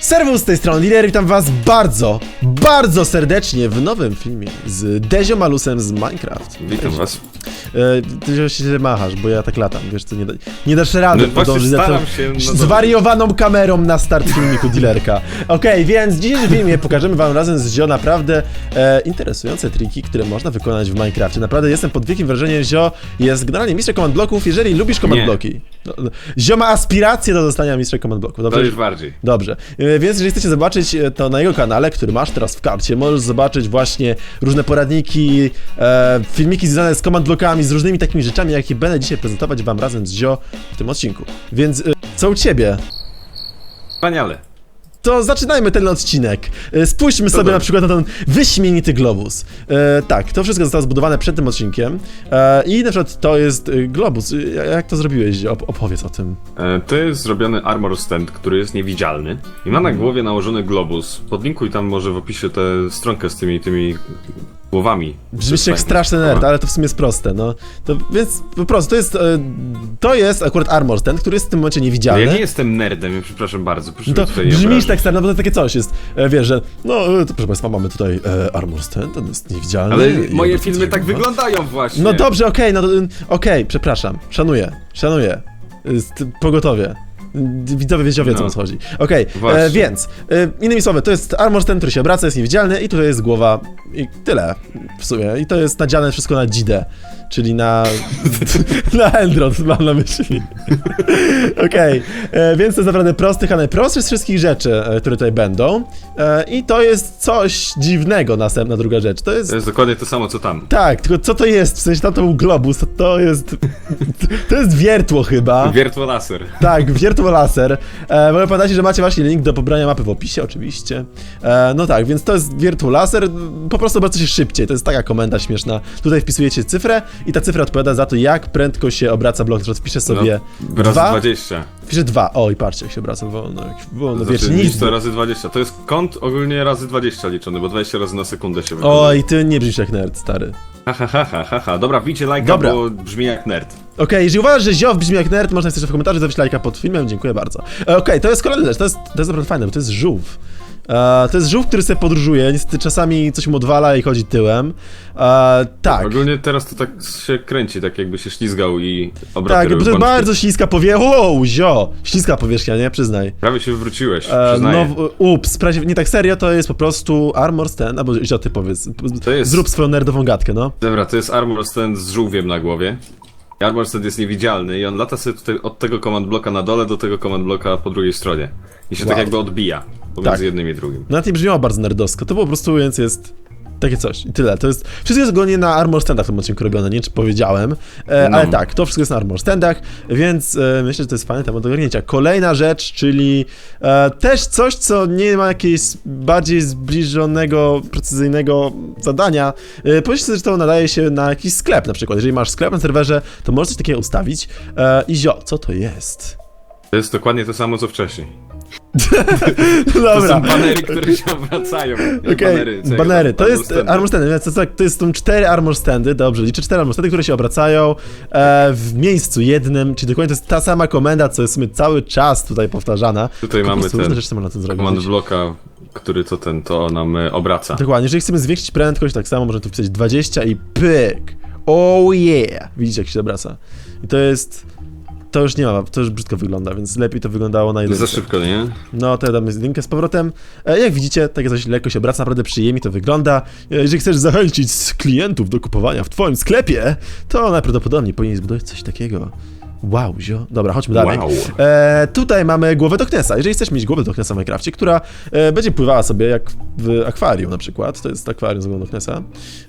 Serwus z tej strony Lider, witam was bardzo, bardzo serdecznie w nowym filmie z Dezio Malusem z Minecraft. Witam was. E, ty się źle machasz, bo ja tak latam, wiesz co, nie, da, nie dasz rady No właśnie podążyć za tą staram się, no zwariowaną kamerą na start filmiku dealerka. Okej, więc w dzisiejszym filmie pokażemy wam razem z Zio naprawdę e, interesujące triki, które można wykonać w Minecrafcie. Naprawdę jestem pod wielkim wrażeniem, Zio jest generalnie mistrzem command bloków, jeżeli lubisz command Nie. bloki. No, no, Zio ma aspiracje do zostania mistrzem command bloków, To dobrze? już bardziej. Dobrze, E, więc jeżeli chcecie zobaczyć e, to na jego kanale, który masz teraz w karcie, możesz zobaczyć właśnie różne poradniki, e, filmiki związane z command blockami, z różnymi takimi rzeczami, jakie będę dzisiaj prezentować wam razem z Zio w tym odcinku. Więc e, co u ciebie? Wspaniale. To zaczynajmy ten odcinek. E, Spójrzmy sobie na przykład na ten wyśmienity globus. E, tak, to wszystko zostało zbudowane przed tym odcinkiem e, i na przykład to jest e, globus. E, Jak to zrobiłeś? Op- opowiedz o tym. E, To jest zrobiony armor stand, który jest niewidzialny i ma na głowie nałożony globus. Podlinkuj tam może w opisie tę stronkę z tymi, tymi głowami. Brzmisz jak straszny nerd, ale to w sumie jest proste, no. To, więc po prostu to jest, e, to jest akurat armor stand, który jest w tym momencie No niewidzialny. Ja nie jestem nerdem, ja przepraszam bardzo. Proszę No to tutaj brzmisz tak stary, no bo to takie coś jest, e, wiesz, że no, e, to proszę państwa, mamy tutaj e, armor stand, on jest niewidzialny. Ale moje filmy tak wyglądają właśnie. No dobrze, okej, no to, y, okej, przepraszam, szanuję, szanuję, pogotowie. Widzowie wiecie, wiedzą No. o co chodzi. Okej, Właśnie. e, więc, e, innymi słowy, to jest armor stand, który się obraca, jest niewidzialny i tutaj jest głowa i tyle w sumie. I to jest nadziane wszystko na dzidę, czyli na... na Endrot mam na myśli. Okej, e, więc to jest naprawdę prosty, a najprostszy z wszystkich rzeczy, e, które tutaj będą. E, I to jest coś dziwnego, następna druga rzecz. To jest To jest dokładnie to samo co tam. tak, tylko co to jest? W sensie tam to był globus, to, to jest. To jest wiertło chyba. Wiertło laser. Tak, wiertło laser. E, mogę pamiętać, że macie właśnie link do pobrania mapy w opisie, oczywiście. E, no tak, więc to jest wiertło laser. Po prostu obraca się szybciej. To jest taka komenda śmieszna. Tutaj wpisujecie cyfrę i ta cyfra odpowiada za to, jak prętko się obraca blok. Na przykład wpiszę sobie. No, razy dwa? 20. Wpiszę dwa. Oj, patrzcie, jak się obraca wolno. Jak wolno, Znaczy, wiecie, nic to razy 20. To jest kąt ogólnie razy 20 liczony, bo 20 razy na sekundę się wykonuje. Oj, ty nie brzmisz jak nerd, stary. Ha, ha, ha, ha, ha. Dobra, bijcie lajka, Dobra. bo brzmi jak nerd. Okej, jeżeli uważasz, że Ziow brzmi jak nerd, można napisać w komentarzu, zostawić lajka pod filmem, dziękuję bardzo. E, Okej, to jest kolejna rzecz, to jest, to jest naprawdę fajne, bo to jest żółw. E, to jest żółw, który sobie podróżuje, niestety czasami coś mu odwala i chodzi tyłem. E, tak, Ogólnie teraz to tak się kręci, tak jakby się ślizgał i obraty tak, to jest bardzo śliska powierzchnia, wow, zio, śliska powierzchnia, nie, przyznaj. Prawie się wywróciłeś, no, ups, prawie- nie tak serio, to jest po prostu armor stand, albo Zio, ty powiedz, jest- zrób swoją nerdową gadkę, no. Dobra, to jest armor stand z żółwiem na głowie. I Armor stand jest niewidzialny i on lata sobie tutaj od tego command bloka na dole do tego command bloka po drugiej stronie. I się Wow. tak jakby odbija pomiędzy Tak. jednym i drugim. Nawet nie brzmiało bardzo nerdowsko, to po prostu więc jest takie coś i tyle. To jest, wszystko jest ogólnie na armor standach w tym odcinku robione, nie wiem czy powiedziałem, e, No. ale tak, to wszystko jest na armor standach, więc e, myślę, że to jest fajny temat do ogarnięcia. Kolejna rzecz, czyli e, też coś, co nie ma jakiegoś bardziej zbliżonego, precyzyjnego zadania. E, że to nadaje się na jakiś sklep na przykład. Jeżeli masz sklep na serwerze, to możesz coś takiego ustawić. E, I zio, co to jest? To jest dokładnie to samo co wcześniej. No To dobra. są banery, które się obracają. Okej, ja banery. gadam, To jest armor standy, więc to, tak, to, jest, są cztery armor standy, dobrze, liczę cztery armor standy, które się obracają e, w miejscu jednym, czyli dokładnie to jest ta sama komenda, co jest cały czas tutaj powtarzana. Tutaj Tylko mamy ten rzeczy można to zrobić. Command bloka, który to ten, to nam obraca. Dokładnie, jeżeli chcemy zwiększyć prędkość, tak samo możemy tu wpisać 20 i pyk. Oh yeah! Widzicie, jak się obraca. I to jest... To już nie ma, to już brzydko wygląda, więc lepiej to wyglądało na Za jedynce. szybko, nie? No, to ja dam jedynkę z powrotem. E, jak widzicie, takie coś lekko się obraca, naprawdę przyjemnie to wygląda. E, Jeżeli chcesz zachęcić klientów do kupowania w twoim sklepie, to najprawdopodobniej powinien zbudować coś takiego. Wow, zio. Dobra, chodźmy dalej. Wow. E, tutaj mamy głowę Doknesa. Jeżeli chcesz mieć głowę Doknesa w Minecrafcie, która e, będzie pływała sobie jak w akwarium na przykład, to jest akwarium z głową Doknesa.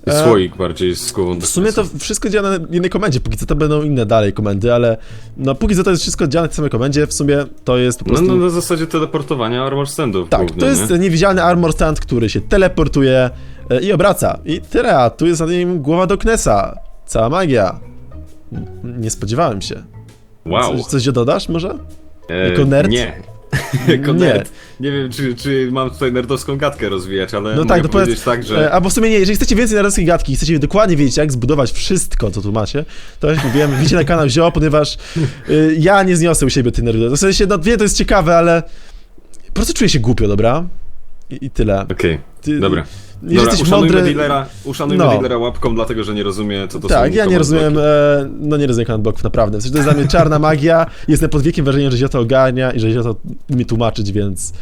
I słoik bardziej z głową. W sumie to wszystko działa na jednej komendzie, póki co to będą inne dalej komendy, ale no póki co to jest wszystko działa na tej samej komendzie, w sumie to jest po No, prostu... no na zasadzie teleportowania armor standów Tak, głównie, to jest nie? niewidzialny armor stand, który się teleportuje e, i obraca. I tyle, a tu jest na nim głowa Doknesa. Cała magia. Nie spodziewałem się. Wow. Coś, coś dodasz może? E, jako nerd? Nie. jako Nie. nerd. Nie wiem, czy, czy mam tutaj nerdowską gadkę rozwijać, ale No tak, to powiedzieć powiedz, tak, że... e, albo w sumie nie, jeżeli chcecie więcej narodowskiej gadki i chcecie dokładnie wiedzieć, jak zbudować wszystko, co tu macie, to jak mówiłem, widzicie na kanał Zio, ponieważ y, ja nie zniosę u siebie tej nerdy. W sensie, no wiem, to jest ciekawe, ale Po prostu czuję się głupio, dobra? I, i tyle. Okej, Ty, dobra. Nie Dobra, jesteś uszanujmy mądry. dealera, uszanujmy No. dealera łapką, dlatego że nie rozumie, co to są Tak, ja nie rozumiem, e, no nie rozumiem command blocków, naprawdę. W sensie to jest dla mnie czarna magia, jestem pod wielkim wrażeniem, że się to ogarnia i że się to mi tłumaczyć, więc...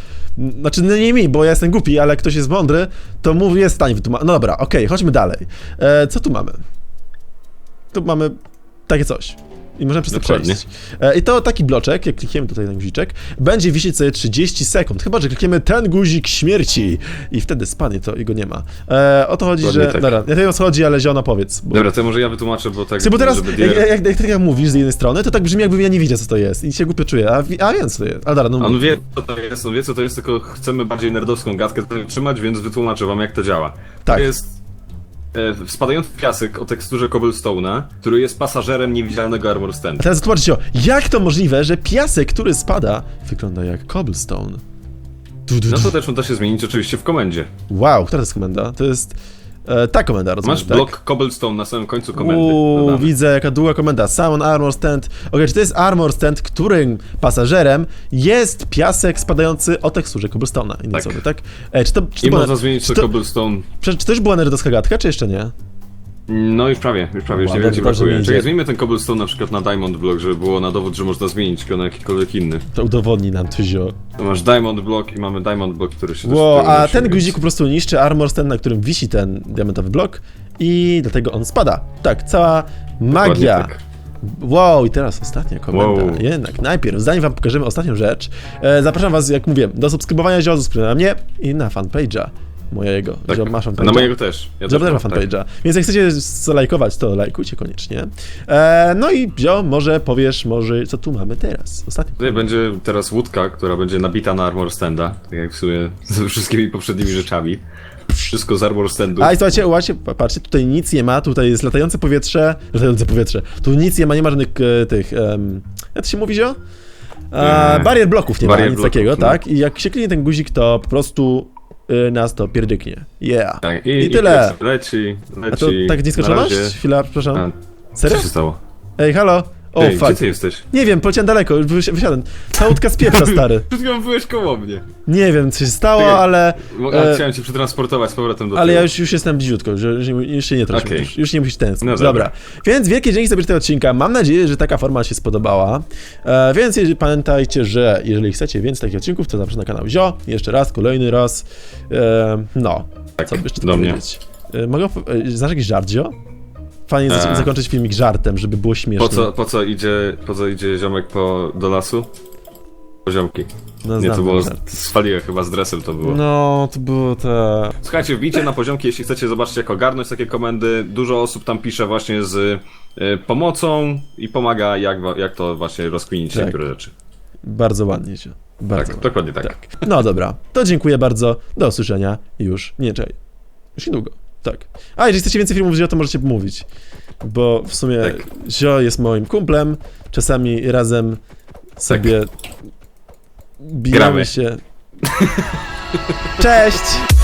Znaczy, no nie mi, bo ja jestem głupi, ale jak ktoś jest mądry, to mówi, jest w stanie wytłumaczyć. No dobra, okej, chodźmy dalej. E, co tu mamy? Tu mamy takie coś. I możemy przez to Dokładnie. przejść. E, I to taki bloczek, jak klikniemy tutaj na guziczek, będzie wisieć sobie 30 sekund, chyba, że klikniemy ten guzik śmierci i wtedy spadnie to i go nie ma. E, o to chodzi, Dokładnie że... tak. Dobra, nie wiem o co chodzi, ale Ziono powiedz. Bo... Dobra, to może ja wytłumaczę, bo tak, Bo teraz, żeby jak, jak, jak, jak, tak jak mówisz z jednej strony, to tak brzmi, jakbym ja nie widział, co to jest i się głupio czuję, a, a wiem, co to jest. Ale dobra, no On wie, co to jest, on wie, co to jest, tylko chcemy bardziej nerdowską gadkę trzymać, więc wytłumaczę wam, jak to działa. Tak. To jest spadający piasek o teksturze cobblestone'a, który jest pasażerem niewidzialnego armor A standu. teraz zobaczcie, jak to możliwe, że piasek, który spada, wygląda jak cobblestone. Du, du, No du. to też da się zmienić oczywiście w komendzie. Wow, która to jest komenda? To jest e, ta komenda, rozumiem, Masz tak? blok cobblestone na samym końcu komendy. Uuu, widzę jaka długa komenda. Summon Armor Stand. Okej, czy to jest Armor Stand, którym pasażerem jest piasek spadający o teksturze cobblestone'a, innymi Tak. słowy, tak? E, czy to, czy to, I była, można zmienić czy to to- cobblestone. czy, czy to już była nerdowska gadka, czy jeszcze nie? No już prawie, już prawie, już Ła, niewiele ci dobrze, że brakuje. nie Czekaj, idzie. zmieńmy ten cobblestone na przykład na diamond block, żeby było na dowód, że można zmienić go na jakikolwiek inny. To udowodni nam to zio. To masz diamond block i mamy diamond block, który się Wow, a ten guzik po prostu niszczy armor stand, na którym wisi ten diamentowy blok i dlatego on spada. Tak, cała magia. tak. Wow, i teraz ostatnia komenda. Wow. Jednak, najpierw, zanim wam pokażemy ostatnią rzecz, e, zapraszam was, jak mówiłem, do subskrybowania zio, subskrybowania mnie i na fanpage'a mojego. Tak. Zio, masz fanpage'a? Na mojego też. Ja Zio też ma tak. fanpage'a. Więc jak chcecie zalajkować, to lajkujcie koniecznie. E, no i Zio, może powiesz, może co tu mamy teraz? Ostatnio. Tutaj będzie teraz łódka, która będzie nabita na armor standa, tak jak w sumie ze wszystkimi poprzednimi rzeczami. Wszystko z armor standu. A i słuchajcie, słuchajcie, patrzcie, tutaj nic nie ma, tutaj jest latające powietrze, latające powietrze, tu nic nie ma, nie ma żadnych e, tych, um, jak to się mówi, zio? E, Eee, barier bloków nie ma, nic bloków, takiego, no. tak? I jak się klinie ten guzik, to po prostu nas to pierdyknie. Yeah. Tak, i, I tyle. Leci, leci. A to tak razie- Chwila, przepraszam. A, Serio? Co się stało? Ej, halo? O, Ej, gdzie fuck. ty jesteś? Nie wiem, poleciałem daleko, już wysi- wysiadłem. Ta łódka z pieprza, stary. Przed chwilą byłeś koło mnie. Nie wiem, co się stało, Czekaj. ale... E, Chciałem cię przetransportować z powrotem do Ale tyłu. ja już, już jestem bliziutko, już, już, nie- już się nie troszczę, Okej. już, już nie musisz tęsknić. No dobra. dobra. Więc wielkie dzięki za obejrzenie tego odcinka. Mam nadzieję, że taka forma się spodobała. E, więc jeżeli, pamiętajcie, że jeżeli chcecie więcej takich odcinków, to zapraszam na kanał Zio. Jeszcze raz, kolejny raz. E, no, tak, co by jeszcze tu do mnie. powiedzieć? E, mogę, e, znasz jakiś żart, Zio? Fajnie E. zac- zakończyć filmik żartem, żeby było śmiesznie. Po co, po co idzie, po co idzie ziomek po, do lasu? Poziomki. No, Nie, to było, zwaliłem chyba z dresem to było. No, to było te... Słuchajcie, wbijcie na poziomki, jeśli chcecie zobaczyć jak ogarnąć takie komendy. Dużo osób tam pisze właśnie z y, pomocą i pomaga jak, jak to właśnie rozkminić Tak. niektóre rzeczy. Bardzo ładnie, Zio. Bardzo Tak, ładnie. dokładnie tak. Tak. No dobra, to dziękuję bardzo. Do usłyszenia już nie czekaj. Już niedługo. Tak. A jeżeli chcecie więcej filmów z Zio, to możecie mówić. Bo w sumie Tak. Zio jest moim kumplem. Czasami razem sobie bijemy Gramy. się. Cześć!